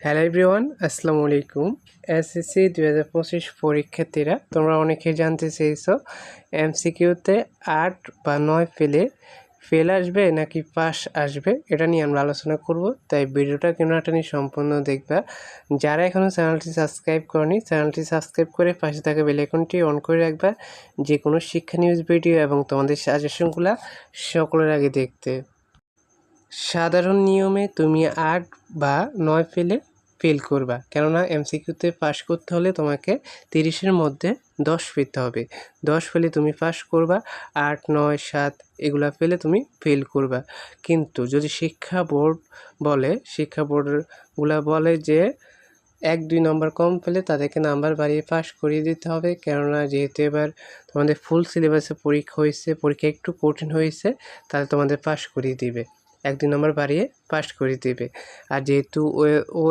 Hello everyone আসসালামু আলাইকুম SSC দুই হাজার পঁচিশ পরীক্ষার্থীরা, তোমরা অনেকেই জানতে চেয়েছো এমসিকিউতে আট বা নয় ফেলে ফেল আসবে নাকি পাস আসবে, এটা নিয়ে আমরা আলোচনা করব। তাই ভিডিওটা কেন নিয়ে সম্পূর্ণ দেখবা। যারা এখনও চ্যানেলটি সাবস্ক্রাইব করনি, চ্যানেলটি সাবস্ক্রাইব করে পাশে থাকা বেলাইকনটি অন করে রাখবা। যে কোনো শিক্ষা নিউজ ভিডিও এবং তোমাদের সাজেশনগুলো সকলের আগে দেখতে। সাধারণ নিয়মে তুমি আট বা নয় ফেলে ফেল করবা। কেননা এমসিকিউতে পাস করতে হলে তোমাকে তিরিশের মধ্যে দশ পেতে হবে। দশ পেলে তুমি পাস করবা, আট, নয়, সাত, এগুলা পেলে তুমি ফেল করবা। কিন্তু যদি শিক্ষা বোর্ড বলে, শিক্ষা বোর্ডগুলা বলে যে এক, দুই নম্বর কম পেলে তাদেরকে নাম্বার বাড়িয়ে পাস করিয়ে দিতে হবে। কেননা যেহেতু এবার তোমাদের ফুল সিলেবাসে পরীক্ষা হয়েছে, পরীক্ষা একটু কঠিন হয়েছে, তাহলে তোমাদের পাস করিয়ে দিবে। এক দুই নম্বর বাড়িয়ে পাস করে দেবে। আর যেহেতু ও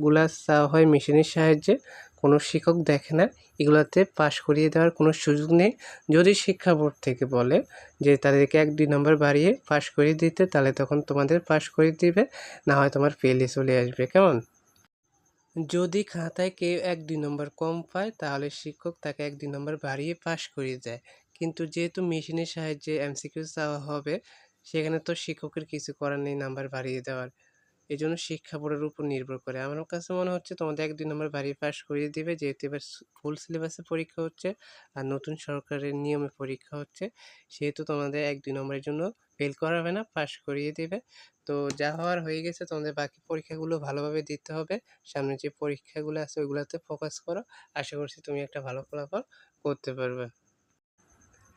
গুলা চাওয়া হয় মেশিনের সাহায্যে, কোনো শিক্ষক দেখে না, এগুলাতে পাস করিয়ে দেওয়ার কোনো সুযোগ নেই। যদি শিক্ষা বোর্ড থেকে বলে যে তাদেরকে এক দুই নম্বর বাড়িয়ে পাস করিয়ে দিতে, তাহলে তখন তোমাদের পাস করে দিবে, না হয় তোমার ফেলে চলে আসবে। কেমন? যদি খাতায় কেউ এক দুই নম্বর কম পায়, তাহলে শিক্ষক তাকে এক দুই নম্বর বাড়িয়ে পাস করিয়ে দেয়। কিন্তু যেহেতু মেশিনের সাহায্যে এমসিকিউ চাওয়া হবে সেখানে তো শিক্ষকের কিছু করার নেই নাম্বার বাড়িয়ে দেওয়ার। এই জন্য শিক্ষা বোর্ডের উপর নির্ভর করে। আমার কাছে মনে হচ্ছে তোমাদের এক, দুই নম্বর বাড়িয়ে পাস করিয়ে দিবে, যেহেতু এবার ফুল সিলেবাসে পরীক্ষা হচ্ছে আর নতুন সরকারের নিয়মে পরীক্ষা হচ্ছে, সেহেতু তোমাদের এক, দুই নম্বরের জন্য ফেল করাবে না পাস করিয়ে দেবে। তো যা হওয়ার হয়ে গেছে, তোমাদের বাকি পরীক্ষাগুলো ভালোভাবে দিতে হবে। সামনে যে পরীক্ষাগুলো আছে, ওইগুলোতে ফোকাস করো। আশা করছি তুমি একটা ভালো ফলাফল করতে পারবে।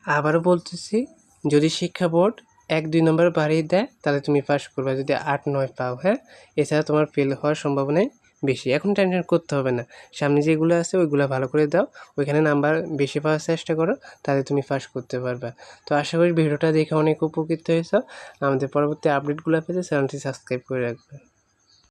আবারও বলতেছি, যদি শিক্ষা বোর্ড এক, দুই নম্বর বাড়িয়ে দেয়, তাহলে তুমি পাস করবে যদি আট, নয় পাও হ্যাঁ? এছাড়া তোমার ফেল হওয়ার সম্ভাবনাই বেশি। এখন টেনশন করতে হবে না। সামনে যেগুলো আছে, ওইগুলো ভালো করে দাও। ওইখানে নাম্বার বেশি পাওয়ার চেষ্টা করো, তাহলে তুমি পাস করতে পারবে। তো আশা করি ভিডিওটা দেখে অনেক উপকৃত হয়েছ। আমাদের পরবর্তী আপডেটগুলো পেতে চ্যানেলটি সাবস্ক্রাইব করে রাখবে।